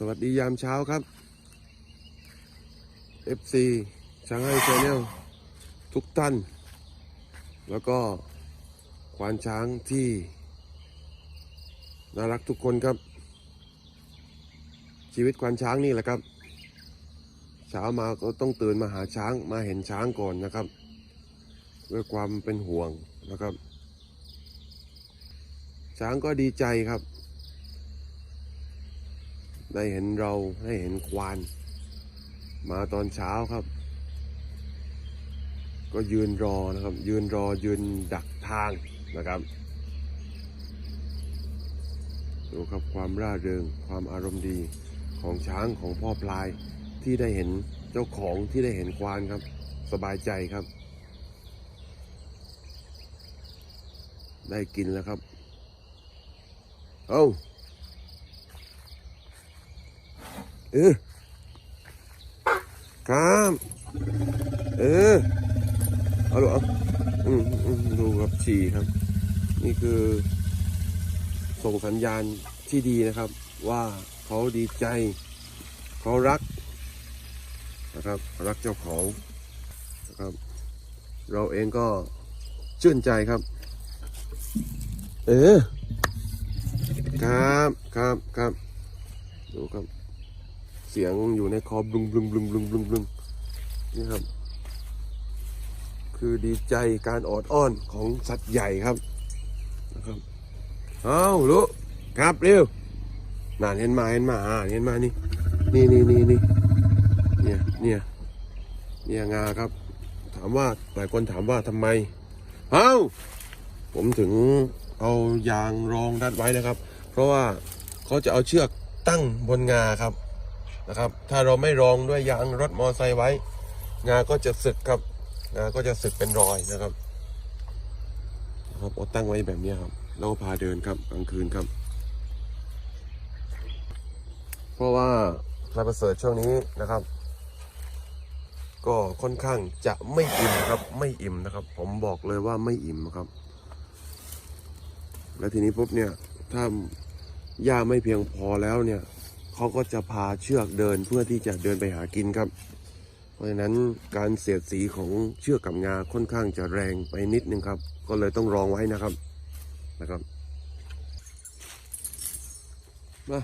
สวัสดียามเช้าครับ FC ช้างให้ชาแนลทุกท่าน แล้วก็ควานช้างที่ น่ารักทุกคนครับ ชีวิตควานช้างนี่แหละครับ เช้ามาก็ต้องตื่นมาหาช้างมาเห็นช้างก่อนนะครับ ด้วยความเป็นห่วงนะครับ ช้างก็ดีใจครับ ได้เห็นเราได้เห็นควาน มาตอนเช้าครับ ก็ยืนรอนะครับ ยืนรอยืนดักทางนะครับดูครับความร่าเริงความอารมณ์ดีของช้างของพ่อพลายที่ได้เห็นเจ้าของที่ได้เห็นควานครับ สบายใจครับ ได้กินแล้วครับ เอา เออครับเออเอาลูกเออืมดูครับฉี่ครับ นี่คือ ส่งสัญญาณที่ดีนะครับ ว่าเขาดีใจ เขารักนะครับ รักเจ้าของนะครับ เราเองก็ชื่นใจครับ เออครับครับครับดูครับ เสียงอยู่ในคอบลุงบลุงบลุงบลุงบลุงบลุงนี่ครับ คือดีใจการออดอ้อนของสัตว์ใหญ่ครับนะครับเอาลูกครับเร็วน่าเห็นมาเห็นมาอ่าเห็นมานี่นี่นี่นี่นี่เนี่ยเนี่ยเนี่ยงาครับ ถามว่าหลายคนถามว่าทำไมเอาผมถึงเอายางรองรัดไว้นะครับ เพราะว่าเขาจะเอาเชือกตั้งบนงาครับ นะครับ ถ้าเราไม่รองด้วยยางรถมอไซค์ไว้ งาก็จะสึกครับงาก็จะสึกเป็นรอยนะครับนะครับเอาตั้งไว้แบบนี้ครับแล้วพาเดินครับกลางคืนครับ เพราะว่าพระประเสริฐช่วงนี้นะครับ ก็ค่อนข้างจะไม่อิ่มครับ ไม่อิ่มนะครับ ผมบอกเลยว่าไม่อิ่มครับ แล้วทีนี้ปุ๊บเนี่ยถ้าหญ้าไม่เพียงพอแล้วเนี่ย เขาก็จะพาเชือกเดินเพื่อที่จะเดินไปหากินครับ เพราะฉะนั้นการเสียดสีของเชือกกับงาค่อนข้างจะแรงไปนิดนึงครับ ก็เลยต้องรองไว้นะครับนะครับมา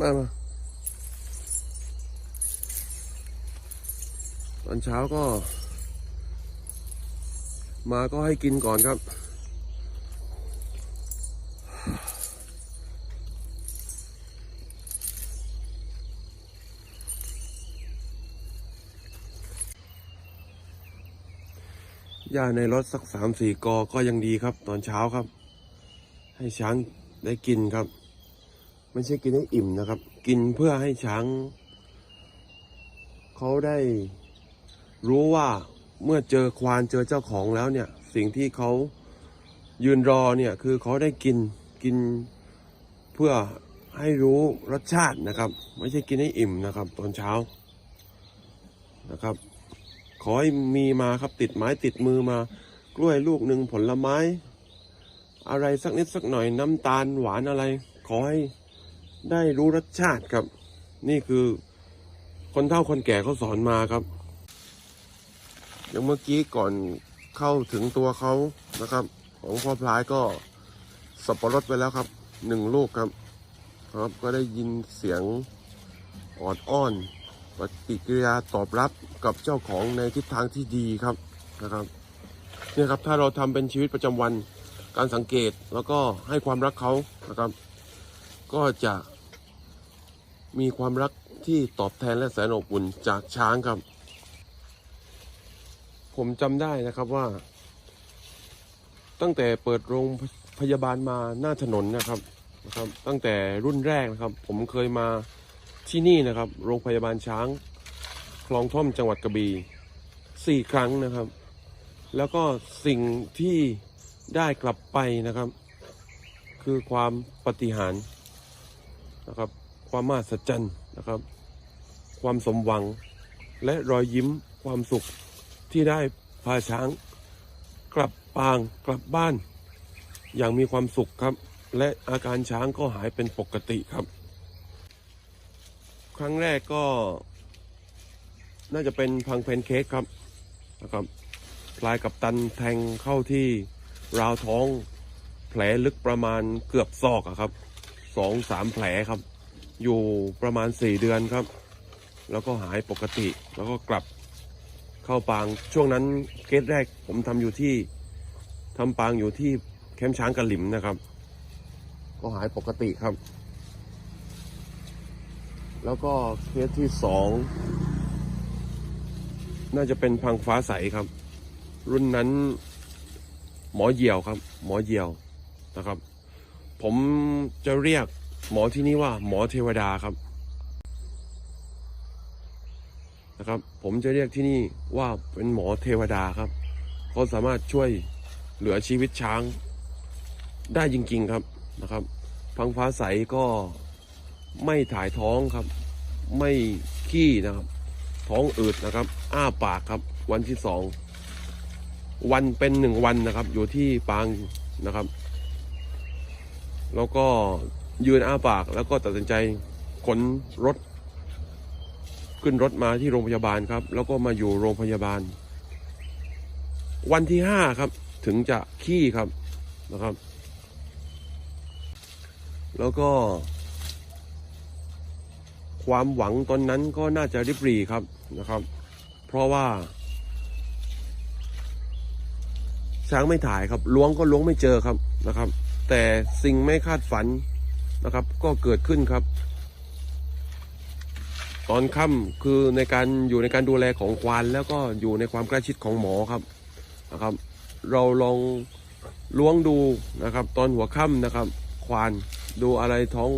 มามา ตอนเช้าก็ มาก็ให้กินก่อนครับ หญ้าในรถสักสามสี่กอก็ยังดีครับ ตอนเช้าครับ ให้ช้างได้กินครับ ไม่ใช่กินให้อิ่มนะครับ กินเพื่อให้ช้าง เขาได้ รู้ว่าเมื่อเจอควานเจอเจ้าของแล้วเนี่ย สิ่งที่เขายืนรอเนี่ยคือเขาได้กินกินเพื่อให้รู้รสชาตินะครับ ไม่ใช่กินให้อิ่มนะครับ ตอนเช้านะครับ ขอให้มีมาครับติดไม้ติดมือมากล้วยลูกหนึ่งผลไม้ อะไรสักนิดสักหน่อยน้ำตาลหวานอะไร ขอให้ได้รู้รสชาติครับ นี่คือคนเฒ่าคนแก่เขาสอนมาครับ ย่างเมื่อกี้ก่อนเข้าถึงตัวเขานะครับ ของพ่อพลายก็สับปะรดไปแล้วครับหนึ่งลูกครับ ครับก็ได้ยินเสียงออดอ้อนปฏิกิริยาตอบรับกับเจ้าของในทิศทางที่ดีครับนะครับเนี่ยครับถ้าเราทำเป็นชีวิตประจำวันการสังเกตแล้วก็ให้ความรักเขานะครับ ก็จะมีความรักที่ตอบแทนและแสนอบอุ่นจากช้างครับ ผมจำได้นะครับว่า ตั้งแต่เปิดโรงพยาบาลมาหน้าถนนนะครับนะครับ ตั้งแต่รุ่นแรกนะครับ ผมเคยมาที่นี่นะครับ โรงพยาบาลช้าง คลองท่อมจังหวัดกระบี่สี่ครั้งนะครับ แล้วก็สิ่งที่ได้กลับไปนะครับ คือความปฏิหารนะครับ ความมหัศจรรย์นะครับ ความสมหวังและรอยยิ้มความสุข ที่ได้พาช้างกลับปางกลับบ้าน อย่างมีความสุขครับ และอาการช้างก็หายเป็นปกติครับ ครั้งแรกก็ น่าจะเป็นพังเพนเค้กครับนะครับพลายกับตันแทงเข้าที่ราวท้องแผลลึกประมาณเกือบศอกอะครับสองสามแผลครับ อยู่ประมาณสี่เดือนครับ แล้วก็หายปกติแล้วก็กลับ เข้าปางช่วงนั้นเคสแรกผมทำอยู่ที่ทำปางอยู่ที่แคมป์ช้างกระหลิมนะครับ ก็หายปกติครับ แล้วก็เคสที่สองน่าจะเป็นพังฟ้าใสครับ รุ่นนั้นหมอเหี่ยวครับ หมอเหี่ยวนะครับ ผมจะเรียกหมอที่นี่ว่าหมอเทวดาครับนะครับ ผมจะเรียกที่นี่ว่าเป็นหมอเทวดาครับเขาสามารถช่วยเหลือชีวิตช้างได้จริง ๆครับนะครับ พังฟ้าใสก็ไม่ถ่ายท้องครับ ไม่ขี้นะครับ ท้องอืดนะครับ อ้าปากครับ วันที่สองวันเป็นหนึ่งวันนะครับ อยู่ที่ปางนะครับ แล้วก็ยืนอ้าปากแล้วก็ตัดสินใจขนรถ ขึ้นรถมาที่โรงพยาบาลครับ แล้วก็มาอยู่โรงพยาบาล วันที่ห้าครับ ถึงจะขี้ครับนะครับ แล้วก็ ความหวังตอนนั้นก็น่าจะริบหรีครับนะครับ เพราะว่า ช้างไม่ถ่ายครับล้วงก็ล้วงไม่เจอครับนะครับ แต่สิ่งไม่คาดฝันนะครับ ก็เกิดขึ้นครับ ตอนค่ำคือในการอยู่ในการดูแลของควานแล้วก็อยู่ในความใกล้ชิดของหมอครับนะครับ เราลองล้วงดูนะครับ ตอนหัวค่ำนะครับ ควานดูอะไรท้อง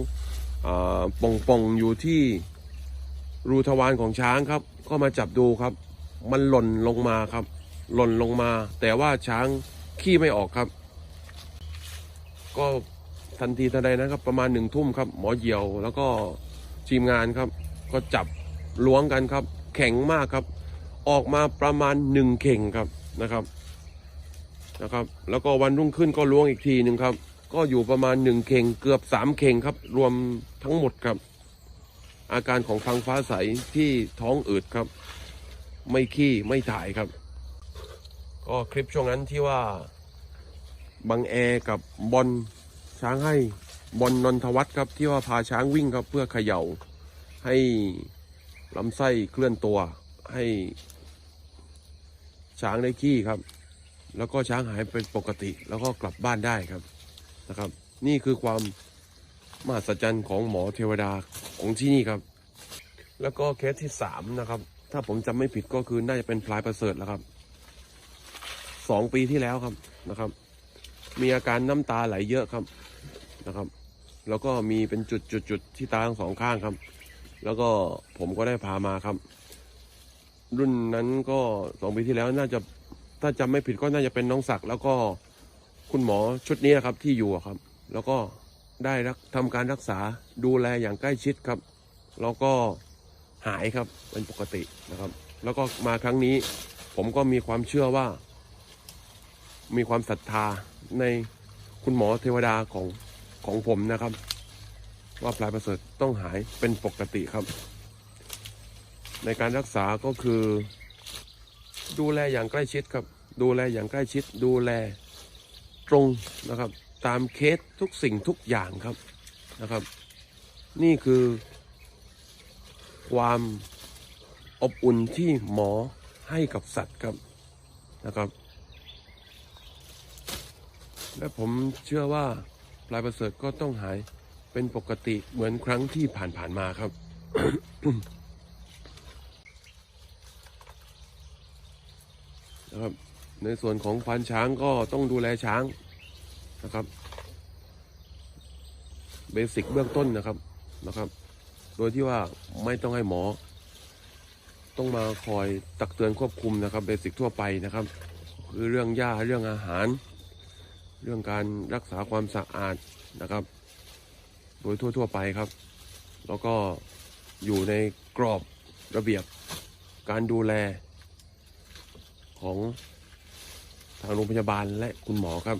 อาป่องป่องๆอยู่ที่รูทวารของช้างครับ ก็มาจับดูครับ มันหล่นลงมาครับ หล่นลงมา แต่ว่าช้างขี้ไม่ออกครับ ก็ทันทีทันใดนะครับ ประมาณหนึ่งทุ่มครับ หมอเหยี่ยวแล้วก็ทีมงานครับ ก็จับล้วงกันครับ แข็งมากครับ ออกมาประมาณหนึ่งเข่งครับนะครับนะครับ แล้วก็วันรุ่งขึ้นก็ล้วงอีกทีหนึ่งครับ ก็อยู่ประมาณหนึ่งเข่งเกือบสามเข่งครับ รวมทั้งหมดครับ อาการของฟังฟ้าใสที่ท้องอืดครับ ไม่ขี้ไม่ถ่ายครับ ก็คลิปช่วงนั้นที่ว่าบังแอกับบอลช้างให้บอลนนทวัฒน์ครับที่ว่าพาช้างวิ่งครับเพื่อเขย่า ให้ลำไส้เคลื่อนตัว ให้ช้างได้ขี้ครับ แล้วก็ช้างหายเป็นปกติ แล้วก็กลับบ้านได้ครับนะครับ นี่คือความมหัศจรรย์ของหมอเทวดาของที่นี่ครับ แล้วก็เคสที่สามนะครับ ถ้าผมจำไม่ผิดก็คือน่าจะเป็นพลายประเสริฐแล้วครับสองปีที่แล้วครับนะครับ มีอาการน้ำตาไหลเยอะครับนะครับ แล้วก็มีเป็นจุดจุดจุดที่ตาทั้งสองข้างครับ แล้วก็ผมก็ได้พามาครับ รุ่นนั้นก็สองปีที่แล้วน่าจะถ้าจำไม่ผิดก็น่าจะเป็นน้องศักดิ์แล้วก็คุณหมอชุดนี้นะครับที่อยู่ครับ แล้วก็ได้รักทำการรักษาดูแลอย่างใกล้ชิดครับ แล้วก็หายครับเป็นปกตินะครับ แล้วก็มาครั้งนี้ ผมก็มีความเชื่อว่า มีความศรัทธาในคุณหมอเทวดาของของผมนะครับ ว่าพลายประเสริฐต้องหายเป็นปกติครับ ในการรักษาก็คือ ดูแลอย่างใกล้ชิดครับ ดูแลอย่างใกล้ชิด ดูแลตรงนะครับ ตามเคสทุกสิ่งทุกอย่างครับนะครับ นี่คือความอบอุ่นที่หมอให้กับสัตว์ครับนะครับ และผมเชื่อว่าปลายประเสริฐก็ต้องหาย เป็นปกติเหมือนครั้งที่ผ่านๆมาครับ นะครับ ในส่วนของควานช้างก็ต้องดูแลช้างนะครับ เบสิกเบื้องต้นนะครับนะครับ โดยที่ว่าไม่ต้องให้หมอ ต้องมาคอยตักเตือนควบคุมนะครับ เบสิกทั่วไปนะครับ คือเรื่องหญ้าเรื่องอาหาร เรื่องการรักษาความสะอาดนะครับ โดยทั่ว ๆ ไปครับ แล้วก็อยู่ในกรอบระเบียบการดูแลของทางโรงพยาบาลและคุณหมอครับ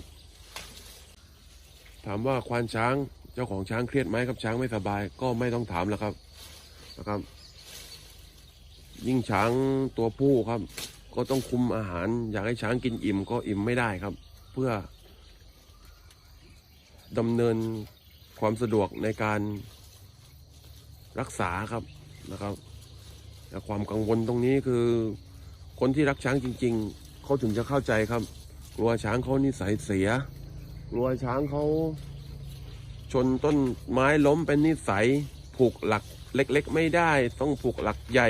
ถามว่าควานช้างเจ้าของช้างเครียดไหมครับช้างไม่สบายก็ไม่ต้องถามแล้วครับนะครับ ยิ่งช้างตัวผู้ครับ ก็ต้องคุมอาหาร อยากให้ช้างกินอิ่มก็อิ่มไม่ได้ครับ เพื่อดำเนิน ความสะดวกในการรักษาครับนะครับแต่ความกังวลตรงนี้คือคนที่รักช้างจริง ๆเขาถึงจะเข้าใจครับกลัวช้างเขานิสัยเสียกลัวช้างเขาชนต้นไม้ล้มเป็นนิสัยผูกหลักเล็ก ๆ ไม่ได้ ต้องผูกหลักใหญ่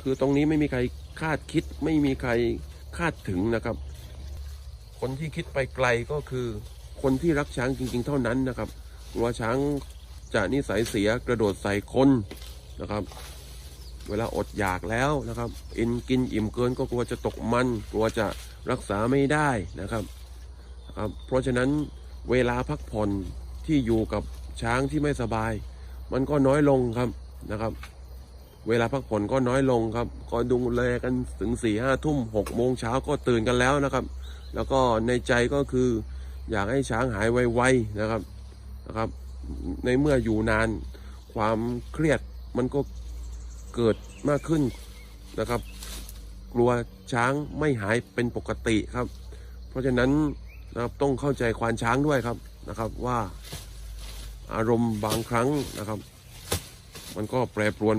คือตรงนี้ไม่มีใครคาดคิดไม่มีใครคาดถึงนะครับ คนที่คิดไปไกลก็คือคนที่รักช้างจริง ๆ เท่านั้นนะครับ กลัวช้างจะนิสัยเสียกระโดดใส่คนนะครับ เวลาอดอยากแล้วนะครับอินกินอิ่มเกินก็กลัวจะตกมัน กลัวจะรักษาไม่ได้นะครับนะครับ เพราะฉะนั้นเวลาพักผ่อนที่อยู่กับช้างที่ไม่สบาย มันก็น้อยลงครับนะครับ เวลาพักผ่อนก็น้อยลงครับก็ดูแลกันถึงสี่ห้าทุ่มหกโมงเช้าก็ตื่นกันแล้วนะครับ แล้วก็ในใจก็คืออยากให้ช้างหายไวๆนะครับ นะครับ ในเมื่ออยู่นานความเครียดมันก็เกิดมากขึ้นนะครับ กลัวช้างไม่หายเป็นปกติครับ เพราะฉะนั้นนะครับต้องเข้าใจควานช้างด้วยครับนะครับว่าอารมณ์บางครั้งนะครับ มันก็แปรปรวน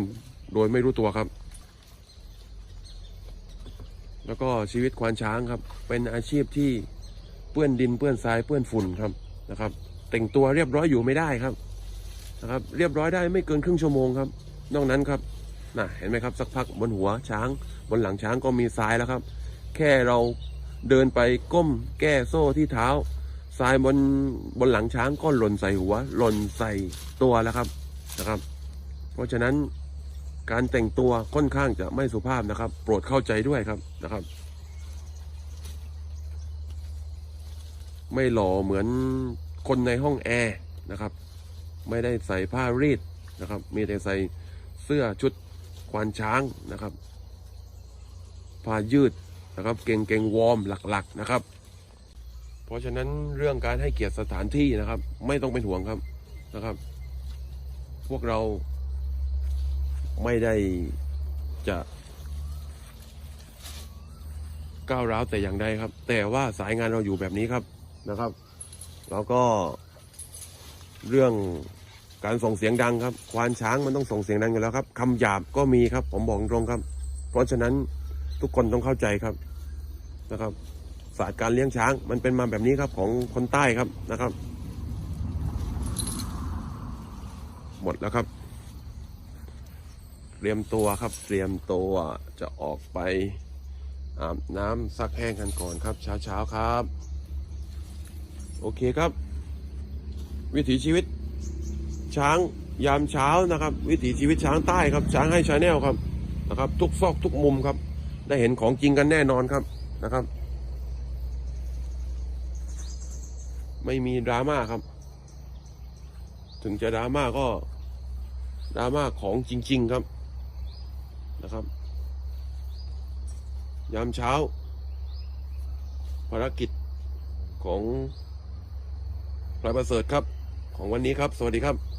โดยไม่รู้ตัวครับ แล้วก็ชีวิตควานช้างครับ เป็นอาชีพที่เปื้อนดินเปื้อนทรายเปื้อนฝุ่นครับนะครับ แต่งตัวเรียบร้อยอยู่ไม่ได้ครับนะครับ เรียบร้อยได้ไม่เกินครึ่งชั่วโมงครับ นอกนั้นครับน่ะเห็นไหมครับสักพักบนหัวช้าง บนหลังช้างก็มีทรายแล้วครับ แค่เราเดินไปก้มแก้โซ่ที่เท้าทรายบนบนหลังช้างก็หล่นใส่หัว หล่นใส่ตัวแล้วครับนะครับ เพราะฉะนั้นการแต่งตัวค่อนข้างจะไม่สุภาพนะครับ โปรดเข้าใจด้วยครับนะครับ ไม่หล่อเหมือน คนในห้องแอร์นะครับ ไม่ได้ใส่ผ้ารีดนะครับ มีแต่ใส่เสื้อชุดควานช้างนะครับผ้ายืดนะครับ เกงเกงวอร์มหลักๆนะครับ เพราะฉะนั้นเรื่องการให้เกียรติสถานที่นะครับ ไม่ต้องเป็นห่วงครับนะครับ พวกเราไม่ได้จะก้าวร้าวแต่อย่างใดครับ แต่ว่าสายงานเราอยู่แบบนี้ครับนะครับ แล้วก็เรื่องการส่งเสียงดังครับ ควานช้างมันต้องส่งเสียงดังอยู่แล้วครับคำหยาบก็มีครับ ผมบอกตรงครับ เพราะฉะนั้นทุกคนต้องเข้าใจครับนะครับศาสตร์การเลี้ยงช้างมันเป็นมาแบบนี้ครับของคนใต้ครับนะครับ หมดแล้วครับ เตรียมตัวครับเตรียมตัวจะออกไปอาบน้ำซักแห้งกันก่อนครับ เช้าเช้าๆครับ โอเคครับ วิถีชีวิต ช้างยามเช้านะครับ วิถีชีวิตช้างใต้ครับ ช้างให้ชาแนลครับนะครับ ทุกซอกทุกมุมครับ ได้เห็นของจริงกันแน่นอนครับนะครับ ไม่มีดราม่าครับ ถึงจะดราม่าก็ดราม่าของจริง ๆครับนะครับ ยามเช้า ภารกิจของ พระประเสริฐครับ ของวันนี้ครับ สวัสดีครับ